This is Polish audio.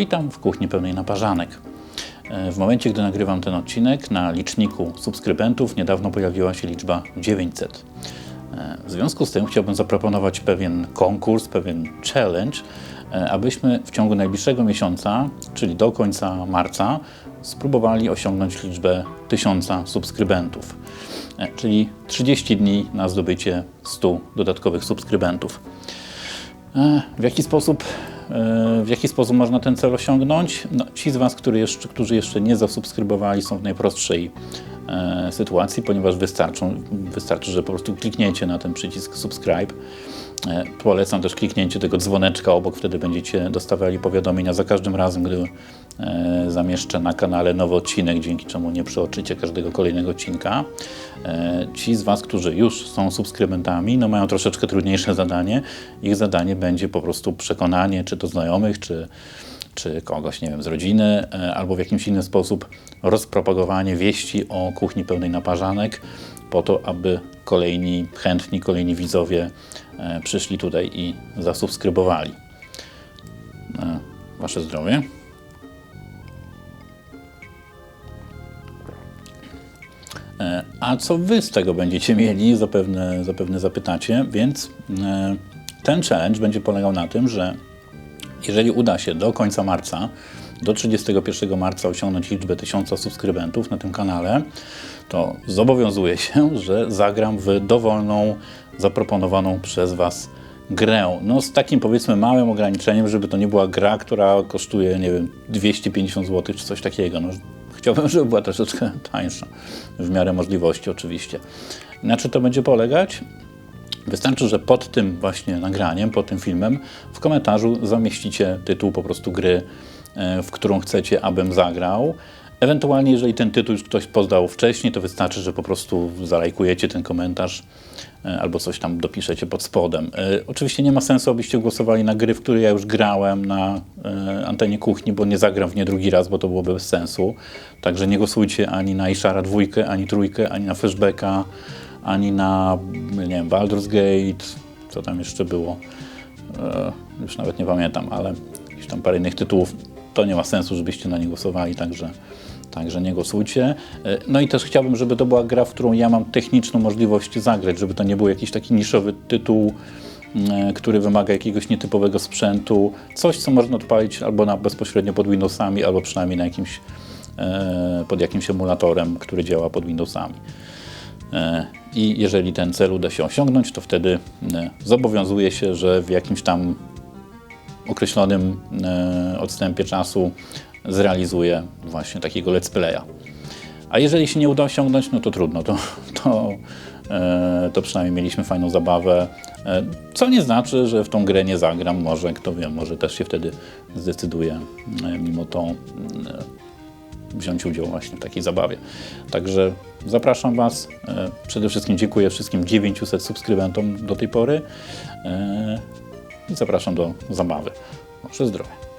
Witam w kuchni pełnej naparzanek. E, W momencie, gdy nagrywam ten odcinek, na liczniku subskrybentów niedawno pojawiła się liczba 900. E, W związku z tym chciałbym zaproponować pewien konkurs, pewien challenge, e, abyśmy w ciągu najbliższego miesiąca, czyli do końca marca, spróbowali osiągnąć liczbę 1000 subskrybentów. Czyli 30 dni na zdobycie 100 dodatkowych subskrybentów. W jaki sposób, w jaki sposób można ten cel osiągnąć? No, ci z Was, którzy jeszcze, nie zasubskrybowali, są w najprostszej sytuacji, ponieważ wystarczą, wystarczy, że po prostu klikniecie na ten przycisk subscribe. E, Polecam też kliknięcie tego dzwoneczka obok, wtedy będziecie dostawali powiadomienia za każdym razem, gdy e, zamieszczę na kanale nowy odcinek, dzięki czemu nie przeoczycie każdego kolejnego odcinka. E, Ci z Was, którzy już są subskrybentami, no mają troszeczkę trudniejsze zadanie. Ich zadanie będzie po prostu przekonanie, czy to znajomych, czy, czy kogoś, nie wiem, z rodziny, e, albo w jakimś inny sposób rozpropagowanie wieści o kuchni pełnej naparzanek, po to, aby kolejni chętni, kolejni widzowie e, przyszli tutaj i zasubskrybowali. E, Wasze zdrowie. A co wy z tego będziecie mieli? Zapewne, zapewne zapytacie, więc ten challenge będzie polegał na tym, że jeżeli uda się do końca marca, do 31 marca osiągnąć liczbę 1000 subskrybentów na tym kanale, to zobowiązuję się, że zagram w dowolną, zaproponowaną przez Was grę. No z takim powiedzmy małym ograniczeniem, żeby to nie była gra, która kosztuje, nie wiem, 250 zł czy coś takiego. No, chciałbym, żeby była troszeczkę tańsza, w miarę możliwości oczywiście. Na czym to będzie polegać? Wystarczy, że pod tym właśnie nagraniem, pod tym filmem, w komentarzu zamieścicie tytuł po prostu gry, e, w którą chcecie, abym zagrał. Ewentualnie, jeżeli ten tytuł już ktoś poznał wcześniej, to wystarczy, że po prostu zalajkujecie ten komentarz e, albo coś tam dopiszecie pod spodem. E, Oczywiście nie ma sensu, abyście głosowali na gry, w które ja już grałem na antenie kuchni, bo nie zagram w nie drugi raz, bo to byłoby bez sensu. Także nie głosujcie ani na Ishara dwójkę, ani trójkę, ani na Flashbacka, ani na, nie wiem, Baldur's Gate, co tam jeszcze było. E, już nawet nie pamiętam, ale jakieś tam parę innych tytułów. To nie ma sensu, żebyście na nie głosowali, także, także nie głosujcie. E, No i też chciałbym, żeby to była gra, w którą ja mam techniczną możliwość zagrać, żeby to nie był jakiś taki niszowy tytuł, e, który wymaga jakiegoś nietypowego sprzętu. Coś, co można odpalić albo na, bezpośrednio pod Windowsami, albo przynajmniej na jakimś, e, pod jakimś emulatorem, który działa pod Windowsami. E, I jeżeli ten cel uda się osiągnąć, to wtedy e, zobowiązuję się, że w jakimś tam określonym e, odstępie czasu zrealizuję właśnie takiego let's playa. A jeżeli się nie uda osiągnąć, no to trudno, to, to, to przynajmniej mieliśmy fajną zabawę. Co nie znaczy, że w tą grę nie zagram, może kto wie, może też się wtedy zdecyduję mimo e, wziąć udział właśnie w takiej zabawie. Także zapraszam Was. E, Przede wszystkim dziękuję wszystkim 900 subskrybentom do tej pory e, i zapraszam do zabawy. Wasze zdrowie.